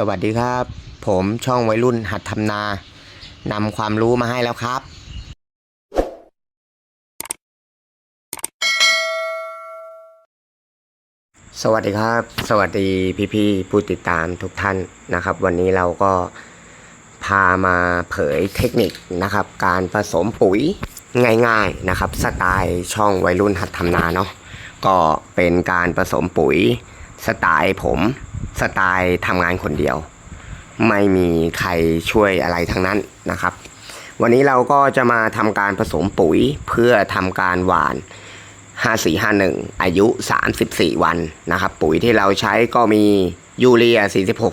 สวัสดีครับ ผมช่องวัยรุ่นหัดทำนานำความรู้มาให้แล้วครับ สวัสดีครับ สวัสดีพี่ๆผู้ติดตามทุกท่านนะครับ วันนี้เราก็พามาเผยเทคนิคนะครับ การผสมปุ๋ยง่ายๆนะครับ สไตล์ช่องวัยรุ่นหัดทำนาเนาะก็เป็นการผสมปุ๋ย สไตล์ผมสไตล์ทำงานคนเดียว ไม่มีใครช่วยอะไรทั้งนั้นนะครับ วันนี้เราก็จะมาทำการผสมปุ๋ยเพื่อทำการหว่าน 5451 อายุ 34 วันนะครับ ปุ๋ยที่เราใช้ก็มียูเรีย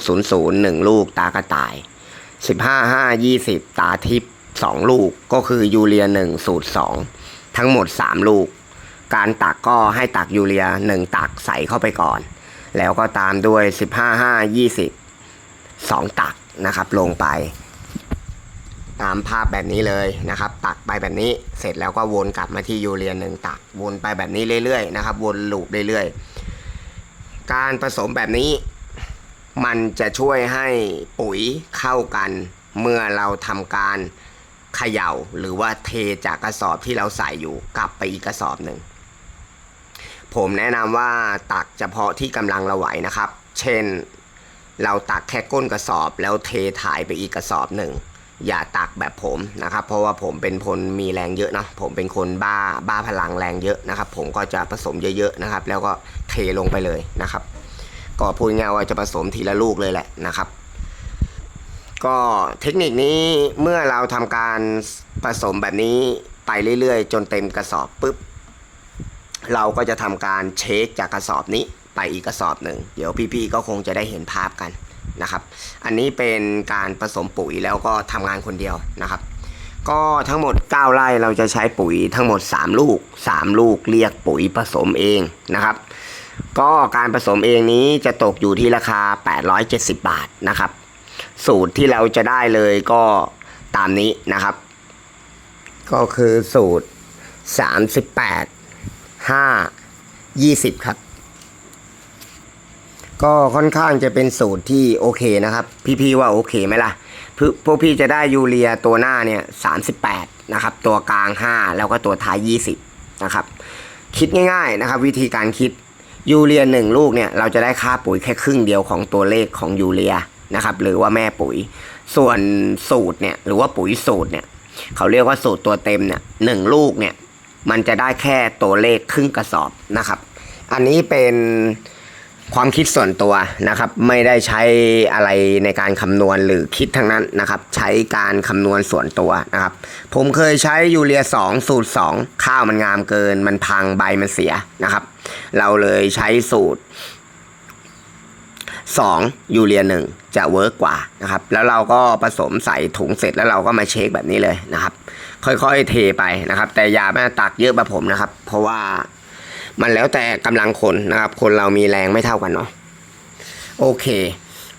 4600 1 ลูกตากระต่าย 15 5 20 ตาทิพย์2ลูกก็คือยูเรีย 1 สูตร 2 ทั้งหมด 3 ลูก การตักก็ให้ตักยูเรีย 1 ตักใส่เข้าไปก่อน แล้วก็ตามด้วย 15 5 20 2 ตักนะครับ ลงไป ตามภาพแบบนี้เลยนะครับ ตักไปแบบนี้เสร็จแล้วก็วนกลับมาที่ยูเรียหนึ่งตัก วนไปแบบนี้เรื่อยๆนะครับ วนลูปเรื่อยๆ การผสมแบบนี้ มันจะช่วยให้ปุ๋ยเข้ากัน เมื่อเราทำการเขย่าหรือว่าเทจากกระสอบที่เราใส่อยู่กลับไปอีกกระสอบหนึ่ง ผมแนะนำว่าตักเฉพาะที่กำลังเราไหวนะครับ เช่น เราตักแค่ก้นกระสอบแล้วเทถ่ายไปอีกกระสอบหนึ่ง อย่าตักแบบผมนะครับ เพราะว่าผมเป็นคนมีแรงเยอะนะผมเป็นคนบ้าบ้าพลังแรงเยอะนะครับ ผมก็จะผสมเยอะๆนะครับ แล้วก็เทลงไปเลยนะครับ ก็พูดง่ายว่าจะผสมทีละลูกเลยแหละนะครับ ก็เทคนิคนี้เมื่อเราทำการผสมแบบนี้ไปเรื่อยๆ จนเต็มกระสอบปุ๊บ เราก็จะทำการเช็คจากกระสอบนี้ไปอีกกระสอบหนึ่ง เดี๋ยวพี่ๆก็คงจะได้เห็นภาพกันนะครับ อันนี้เป็นการผสมปุ๋ยแล้วก็ทำงานคนเดียวนะครับ ก็ทั้งหมด 9 ไร่เราจะใช้ปุ๋ยทั้งหมด 3 ลูก 3 ลูกเรียกปุ๋ยผสมเองนะครับ ก็การผสมเองนี้จะตกอยู่ที่ราคา 870 บาทนะครับ สูตรที่เราจะได้เลยก็ตามนี้นะครับ ก็คือสูตร 38 5 20ครับ ก็ค่อนข้างจะเป็นสูตรที่โอเคนะครับ พี่ๆว่าโอเคไหมล่ะพวพวกพี่จะได้ยูเรียตัวหน้าเนี่ย38นะครับ ตัวกลาง5แล้วก็ตัวท้าย20นะครับ คิดง่าย ๆนะครับ วิธีการคิดยูเรียหนึ่งลูกเนี่ยเราจะได้ค่าปุ๋ยแค่ครึ่งเดียวของตัวเลขของยูเรียนะครับหรือว่าแม่ปุ๋ย ส่วนสูตรเนี่ยหรือว่าปุ๋ยสูตรเนี่ยเขาเรียกว่าสูตรตัวเต็มเนี่ยหนึ่งลูกเนี่ย มันจะได้แค่ตัวเลขครึ่งกระสอบนะครับ อันนี้เป็นความคิดส่วนตัวนะครับ ไม่ได้ใช้อะไรในการคำนวณหรือคิดทั้งนั้นนะครับ ใช้การคำนวณส่วนตัวนะครับ ผมเคยใช้ยูเรีย 2 สูตร 2 ข้าวมันงามเกิน มันพังใบมันเสียนะครับ เราเลยใช้สูตร 2 ยูเรีย 1 จะเวิร์กกว่านะครับ แล้วเราก็ผสมใส่ถุงเสร็จแล้วเราก็มาเช็คแบบนี้เลยนะครับ ค่อยๆเทไปนะครับ แต่อย่ามาตักเยอะแบบผมนะครับ เพราะว่ามันแล้วแต่กำลังคนนะครับ คนเรามีแรงไม่เท่ากันเนาะโอเค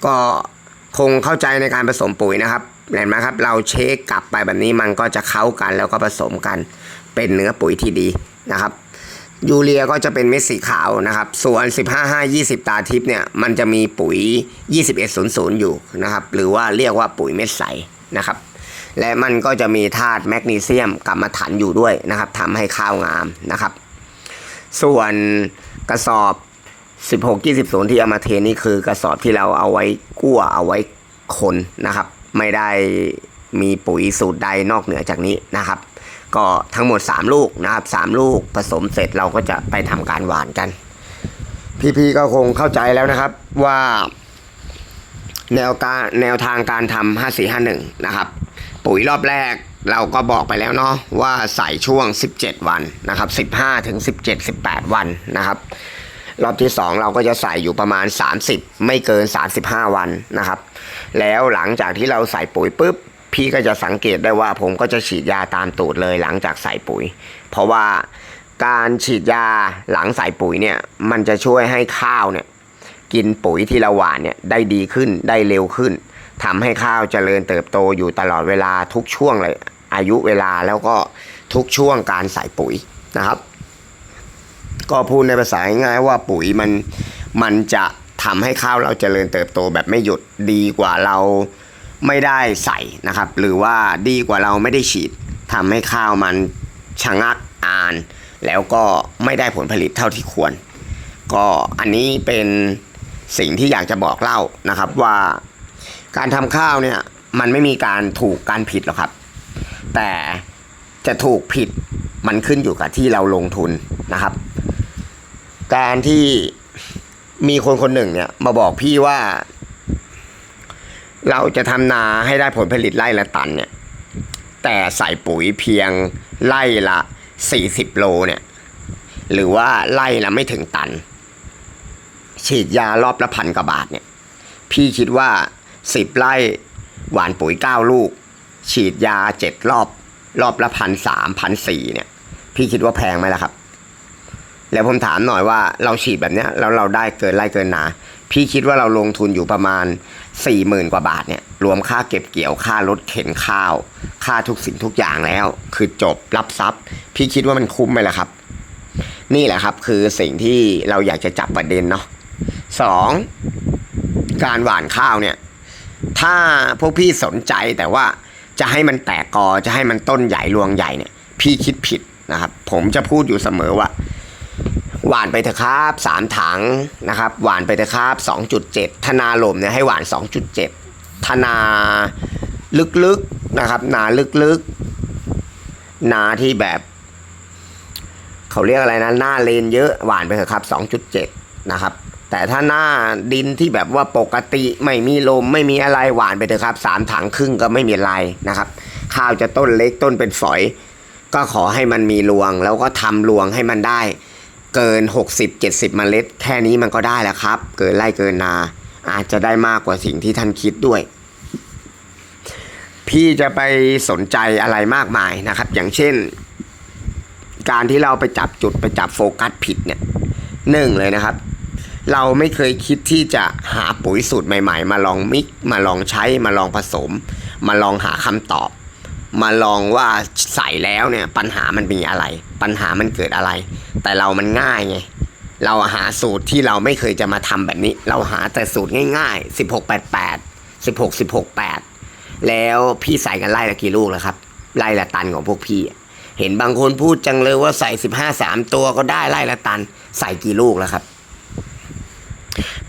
ก็คงเข้าใจในการผสมปุ๋ยนะครับเห็นไหมครับ เราเช็คกลับไปแบบนี้มันก็จะเข้ากันแล้วก็ผสมกันเป็นเนื้อปุ๋ยที่ดีนะครับยูเรียก็จะเป็นเม็ดสีขาวนะครับ ส่วน 15 5 20 ตาทิพย์เนี่ย มันจะมีปุ๋ย 2100 อยู่นะครับ หรือว่าเรียกว่าปุ๋ยเม็ดใสนะครับ และมันก็จะมีธาตุแมกนีเซียมกลับมาถันอยู่ด้วยนะครับทำให้ข้าวงามนะครับ ส่วนกระสอบ 16 20ที่เอามาเทนี่คือกระสอบที่เราเอาไว้กั้วเอาไว้คนนะครับ ไม่ได้มีปุ๋ยสูตรใดนอกเหนือจากนี้นะครับ ก็ทั้งหมด 3 ลูกนะครับ3ลูกผสมเสร็จเราก็จะไปทำการหวานกัน พี่ๆก็คงเข้าใจแล้วนะครับว่าแนวการแนวทางการทำ5451 นะครับ ปุ๋ยรอบแรกเราก็บอกไปแล้วเนาะว่าใส่ช่วง 17 วันนะครับ 15ถึง17 18 วันนะครับ รอบที่ 2 เราก็จะใส่อยู่ประมาณ 30 ไม่เกิน 35 วันนะครับ แล้วหลังจากที่เราใส่ปุ๋ยปุ๊บพี่ก็จะสังเกตได้ว่าผมก็จะฉีดยาตามตูดเลยหลังจากใส่ปุ๋ย เพราะว่าการฉีดยาหลังใส่ปุ๋ยเนี่ยมันจะช่วยให้ข้าวเนี่ยกินปุ๋ยที่เราหว่านเนี่ยได้ดีขึ้นได้เร็วขึ้น ทำให้ข้าวเจริญเติบโตอยู่ตลอดเวลาทุกช่วงเลยอายุเวลาแล้วก็ทุกช่วงการใส่ปุ๋ยนะครับ ก็พูดในภาษาง่ายว่าปุ๋ยมันมันจะทำให้ข้าวเราเจริญเติบโตแบบไม่หยุดดีกว่าเราไม่ได้ใส่นะครับ หรือว่าดีกว่าเราไม่ได้ฉีดทำให้ข้าวมันชะงักอ่าน แล้วก็ไม่ได้ผลผลิตเท่าที่ควร ก็อันนี้เป็นสิ่งที่อยากจะบอกเล่านะครับว่า การทำข้าวเนี่ยมันไม่มีการถูกการผิดหรอกครับ แต่จะถูกผิดมันขึ้นอยู่กับที่เราลงทุนนะครับ การที่มีคนคนหนึ่งเนี่ยมาบอกพี่ว่า เราจะทำนาให้ได้ผลผลิตไร่ละตันเนี่ย แต่ใส่ปุ๋ยเพียงไร่ละ40โลเนี่ย หรือว่าไร่ละไม่ถึงตัน ฉีดยารอบละพันกว่าบาทเนี่ย พี่คิดว่า 10 ไร่ หวานปุ๋ย 9 ลูก ฉีดยา 7 รอบ รอบละพันสามพันสี่เนี่ย พี่คิดว่าแพงไหมล่ะครับ แล้วผมถามหน่อยว่าเราฉีดแบบเนี้ยแล้วเราได้เกินไร่เกินหนา พี่คิดว่าเราลงทุนอยู่ประมาณสี่หมื่นกว่าบาทเนี่ย รวมค่าเก็บเกี่ยวค่ารถเข็นข้าว ค่าทุกสิ่งทุกอย่างแล้ว คือจบรับทรัพย์ พี่คิดว่ามันคุ้มไหมล่ะครับ นี่แหละครับคือสิ่งที่เราอยากจะจับประเด็นเนาะสองการหว่านข้าวเนี่ย ถ้าพวกพี่สนใจแต่ว่าจะให้มันแตกกอจะให้มันต้นใหญ่รวงใหญ่เนี่ย พี่คิดผิดนะครับ ผมจะพูดอยู่เสมอว่า หวานไปเถอะครับสามถังนะครับ หวานไปเถอะครับสองจุดเจ็ดธนาลมเนี่ยให้หวานสองจุดเจ็ดธนาลึกๆนะครับ นาลึกๆ นาที่แบบเขาเรียกอะไรนะ หน้าเลนเยอะหวานไปเถอะครับสองจุดเจ็ดนะครับ แต่ถ้าหน้าดินที่แบบว่าปกติไม่มีลมไม่มีอะไรหวานไปเถอะครับสามถังครึ่งก็ไม่มีอะไรนะครับ ข้าวจะต้นเล็กต้นเป็นฝอย ก็ขอให้มันมีรวง แล้วก็ทำรวงให้มันได้ เกิน 60-70เมล็ด แค่นี้มันก็ได้แล้วครับ เกินไร่เกินนา อาจจะได้มากกว่าสิ่งที่ท่านคิดด้วย พี่จะไปสนใจอะไรมากมายนะครับ อย่างเช่น การที่เราไปจับจุดไปจับโฟกัสผิดเนี่ยหนึ่งเลยนะครับ เราไม่เคยคิดที่จะหาปุ๋ยสูตรใหม่ ๆ มาลองมิกมาลองใช้มาลองผสม มาลองหาคำตอบ มาลองว่าใส่แล้วเนี่ยปัญหามันมีอะไร ปัญหามันเกิดอะไร แต่เรามันง่ายไงเราหาสูตรที่เราไม่เคยจะมาทำแบบนี้ เราหาแต่สูตรง่ายๆ 16 88 16 16 8 แล้วพี่ใส่กันไล่ละกี่ลูกแล้วครับไล่ละตันของพวกพี่ เห็นบางคนพูดจังเลยว่าใส่ 15 3 ตัวก็ได้ไล่ละตัน ใส่กี่ลูกแล้วครับ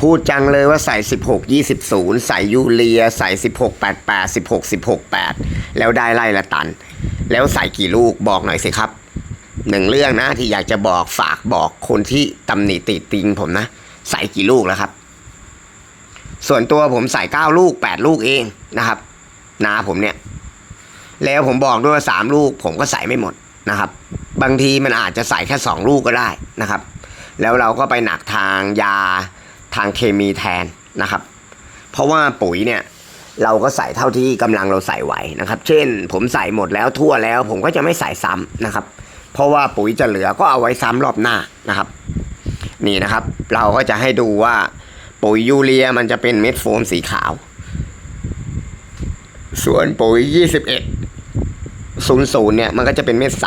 พูดจังเลยว่าใส่ 16 20 0 ใส่ยูเรีย ใส่ 16 88 16 16 8 แล้วได้ไล่ละตัน แล้วใส่กี่ลูกบอกหน่อยสิครับหนึ่งเรื่องนะที่อยากจะบอกฝากบอกคนที่ตำหนิติติงผมนะ ใส่กี่ลูกแล้วครับ ส่วนตัวผมใส่เก้าลูกแปดลูกเองนะครับนาผมเนี่ย แล้วผมบอกด้วยว่าสามลูก ผมก็ใส่ไม่หมดนะครับ บางทีมันอาจจะใส่แค่สองลูกก็ได้นะครับ แล้วเราก็ไปหนักทางยา ทางเคมีแทนนะครับ เพราะว่าปุ๋ยเนี่ยเราก็ใส่เท่าที่กำลังเราใส่ไหวนะครับ เช่น ผมใส่หมดแล้วทั่วแล้ว ผมก็จะไม่ใส่ซ้ำนะครับ เพราะว่าปุ๋ยจะเหลือก็เอาไว้ซ้ำรอบหน้านะครับ นี่นะครับ เราก็จะให้ดูว่า ปุ๋ยยูเรียมันจะเป็นเม็ดโฟมสีขาว ส่วนปุ๋ย 21 00เนี่ยมันก็จะเป็นเม็ดใส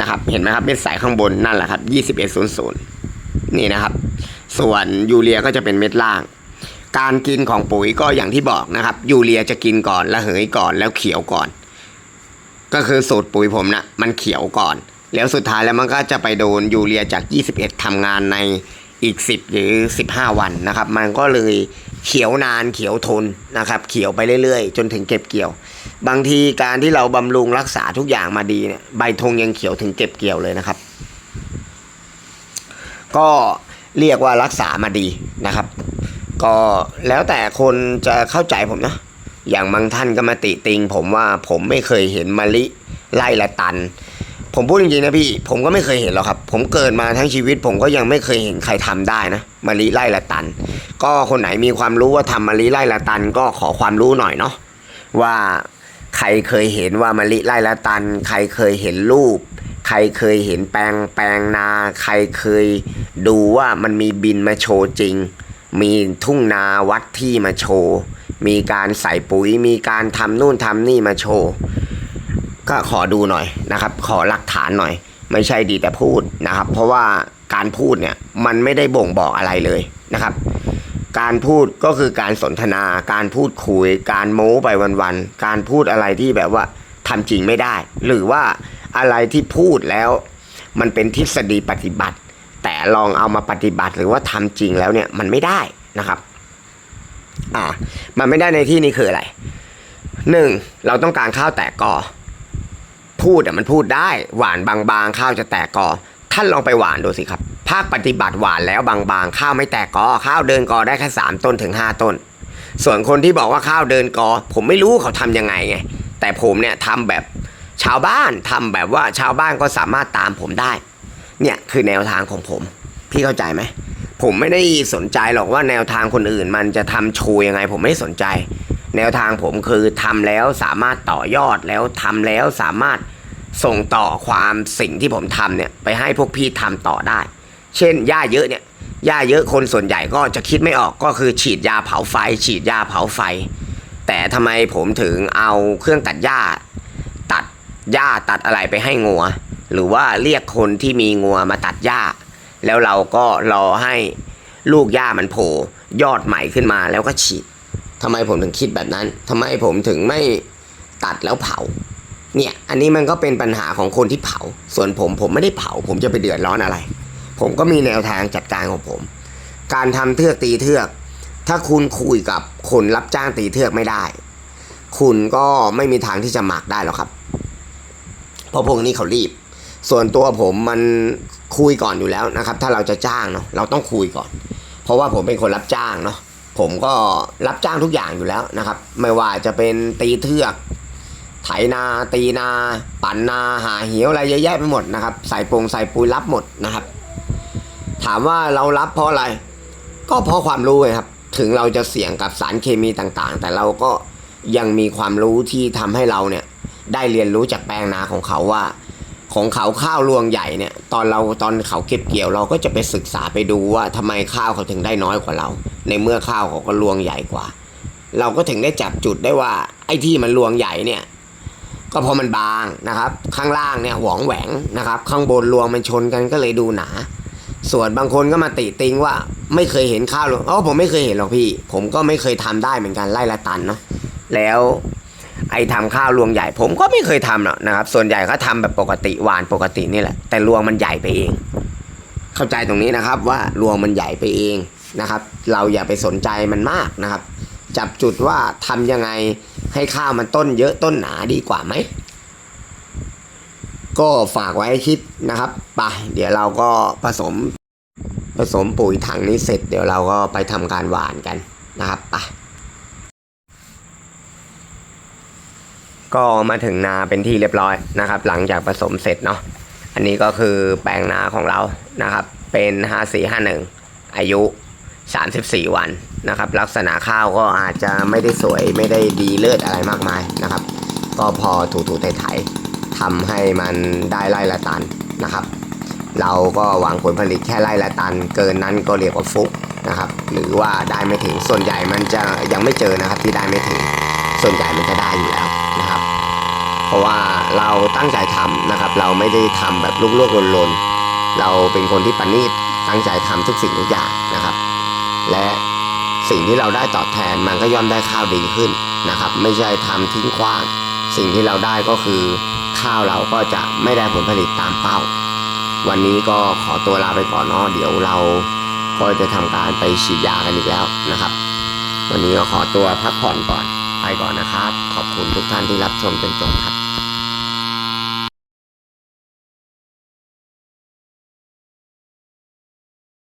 นะครับ เห็นไหมครับเม็ดใสข้างบนนั่นแหละครับ 2100นี่นะครับ ส่วนยูเรียก็จะเป็นเม็ดล่าง การกินของปุ๋ยก็อย่างที่บอกนะครับ ยูเรียจะกินก่อนระเหยก่อนแล้วเขียวก่อน ก็คือสูตรปุ๋ยผมนะ่ะมันเขียวก่อน แล้วสุดท้ายแล้วมันก็จะไปโดนยูเรียจาก 21ทำงานในอีก 10 หรือ 15 วันนะครับ มันก็เลยเขียวนานเขียวทนนะครับ เขียวไปเรื่อยๆ จนถึงเก็บเกี่ยว บางทีการที่เราบำรุงรักษาทุกอย่างมาดีเนี่ยใบธงยังเขียวถึงเก็บเกี่ยวเลยนะครับ ก็ เรียกว่ารักษามาดีนะครับ ก็แล้วแต่คนจะเข้าใจผมนะ อย่างบางท่านก็มาติติง ผมว่าผมไม่เคยเห็นมะลิไล่ละตัน ผมพูดจริงๆนะพี่ ผมก็ไม่เคยเห็นหรอกครับ ผมเกิดมาทั้งชีวิต ผมก็ยังไม่เคยเห็นใครทำได้นะมะลิไล่ละตัน ก็คนไหนมีความรู้ว่าทำมะลิไล่ละตัน ก็ขอความรู้หน่อยเนาะว่าใครเคยเห็นว่ามะลิไล่ละตัน ใครเคยเห็นรูป รเคยเห็นแปลงแปลงนา ใครเคยดูว่ามันมีบินมาโชว์จริง มีทุ่งนาวัดที่มาโชว์ มีการใส่ปุ๋ย มีการทำนู่นทำนี่มาโชว์ ก็ขอดูหน่อยนะครับ ขอหลักฐานหน่อย ไม่ใช่ดีแต่พูดนะครับ เพราะว่าการพูดเนี่ยมันไม่ได้บ่งบอกอะไรเลยนะครับ การพูดก็คือการสนทนา การพูดคุย การโม้ไปวันๆ การพูดอะไรที่แบบว่าทำจริงไม่ได้ หรือว่า อะไรที่พูดแล้ว มันเป็นทฤษฎีปฏิบัติ แต่ลองเอามาปฏิบัติหรือว่าทำจริงแล้วเนี่ยมันไม่ได้นะครับ อ่า มันไม่ได้ในที่นี้คืออะไรหนึ่งเราต้องการข้าวแตกกอ พูดอะมันพูดได้ หวานบางๆ ข้าวจะแตกกอ ท่านลองไปหวานดูสิครับ ภาคปฏิบัติหวานแล้วบางๆ ข้าวไม่แตกกอ ข้าวเดินกอได้แค่สามต้นถึงห้าต้น ส่วนคนที่บอกว่าข้าวเดินกอ ผมไม่รู้เขาทำยังไงไง แต่ผมเนี่ยทำแบบ ชาวบ้านทำแบบว่าชาวบ้านก็สามารถตามผมได้ เนี่ยคือแนวทางของผม พี่เข้าใจไหม ผมไม่ได้สนใจหรอกว่าแนวทางคนอื่น มันจะทำโชว์ยังไง ผมไม่สนใจ แนวทางผมคือทำแล้วสามารถต่อยอดแล้วทำแล้วสามารถส่งต่อความสิ่งที่ผมทำเนี่ยไปให้พวกพี่ทำต่อได้ เช่นหญ้าเยอะเนี่ยหญ้าเยอะคนส่วนใหญ่ก็จะคิดไม่ออกก็คือฉีดยาเผาไฟ ฉีดยาเผาไฟ แต่ทำไมผมถึงเอาเครื่องตัดหญ้า หญ้าตัดอะไรไปให้งัว หรือว่าเรียกคนที่มีงัวมาตัดหญ้า แล้วเราก็รอให้ลูกหญ้ามันโผล่ยอดใหม่ขึ้นมาแล้วก็ฉีดทำไมผมถึงคิดแบบนั้นทำไมผมถึงไม่ตัดแล้วเผา เนี่ยอันนี้มันก็เป็นปัญหาของคนที่เผา ส่วนผมผมไม่ได้เผา ผมจะไปเดือดร้อนอะไร ผมก็มีแนวทางจัดการของผม การทำเทือกตีเทือก ถ้าคุณคุยกับคนรับจ้างตีเทือกไม่ได้ คุณก็ไม่มีทางที่จะหมักได้หรอกครับ เพราะพวกนี้เขารีบ ส่วนตัวผมมันคุยก่อนอยู่แล้วนะครับ ถ้าเราจะจ้างเนาะเราต้องคุยก่อน เพราะว่าผมเป็นคนรับจ้างเนาะผมก็รับจ้างทุกอย่างอยู่แล้วนะครับ ไม่ว่าจะเป็นตีเทือกไถนาตีนา ปั่นนาหาเหียวอะไรเยอะแยะไปหมดนะครับ ใส่ปงใส่ปุ๋ยรับหมดนะครับ ถามว่าเรารับเพราะอะไร ก็เพราะความรู้ไงครับ ถึงเราจะเสี่ยงกับสารเคมีต่างๆ แต่เราก็ยังมีความรู้ที่ทำให้เราเนี่ย ได้เรียนรู้จากแปลงนาของเขาว่า ของเขาข้าวรวงใหญ่เนี่ยตอนเราตอนเขาเก็บเกี่ยวเราก็จะไปศึกษาไปดูว่าทำไมข้าวเขาถึงได้น้อยกว่าเรา ในเมื่อข้าวเขาก็รวงใหญ่กว่า เราก็ถึงได้จับจุดได้ว่า ไอ้ที่มันรวงใหญ่เนี่ยก็เพราะมันบางนะครับ ข้างล่างเนี่ยหวองแหวงนะครับ ข้างบนรวงมันชนกันก็เลยดูหนา ส่วนบางคนก็มาติติงว่าไม่เคยเห็นข้าวรวงอ๋อผมไม่เคยเห็นหรอกพี่ ผมก็ไม่เคยทำได้เหมือนกันไล่ละตันเนาะแล้ว ไอ้ทำข้าวรวงใหญ่ผมก็ไม่เคยทำหรอกนะครับ ส่วนใหญ่ก็ทำแบบปกติหวานปกตินี่แหละ แต่รวงมันใหญ่ไปเอง เข้าใจตรงนี้นะครับว่ารวงมันใหญ่ไปเองนะครับ เราอย่าไปสนใจมันมากนะครับ จับจุดว่าทำยังไงให้ข้าวมันต้นเยอะต้นหนาดีกว่าไหมก็ฝากไว้คิดนะครับไปเดี๋ยวเราก็ผสมผสมปุ๋ยถังนี้เสร็จ เดี๋ยวเราก็ไปทำการหวานกันนะครับไป ก็มาถึงนาเป็นที่เรียบร้อยนะครับ หลังจากผสมเสร็จเนาะอันนี้ก็คือแปลงนาของเรานะครับ เป็น 5451 อายุ 34 วันนะครับ ลักษณะข้าวก็อาจจะไม่ได้สวยไม่ได้ดีเลิศอะไรมากมายนะครับ ก็พอถูๆไถๆทำให้มันได้ไร่ละตันนะครับ เราก็หวังผลผลิตแค่ไร่ละตัน เกินนั้นก็เรียกว่าฟุกนะครับ หรือว่าได้ไม่ถึงส่วนใหญ่มันจะยังไม่เจอนะครับที่ได้ไม่ถึงส่วนใหญ่มันจะได้อยู่แล้ว รับเพราะว่าเราตั้งใจทำนะครับ เราไม่ได้ทำแบบลวกๆลนๆเราเป็นคนที่ประณีตตั้งใจทำทุกสิ่งทุกอย่างนะครับ และสิ่งที่เราได้ตอบแทนมันก็ย่อมได้ข้าวดีขึ้นนะครับ ไม่ใช่ทำทิ้งขว้าง สิ่งที่เราได้ก็คือข้าวเราก็จะไม่ได้ผลผลิตตามเป้า วันนี้ก็ขอตัวลาไปก่อนเนาะเดี๋ยวเราก็จะทำการไปฉีดยากันอีกแล้วนะครับ วันนี้ก็ขอตัวพักผ่อนก่อนไปก่อนนะครับ ขอบคุณทุกท่านที่รับชมจนจบครับ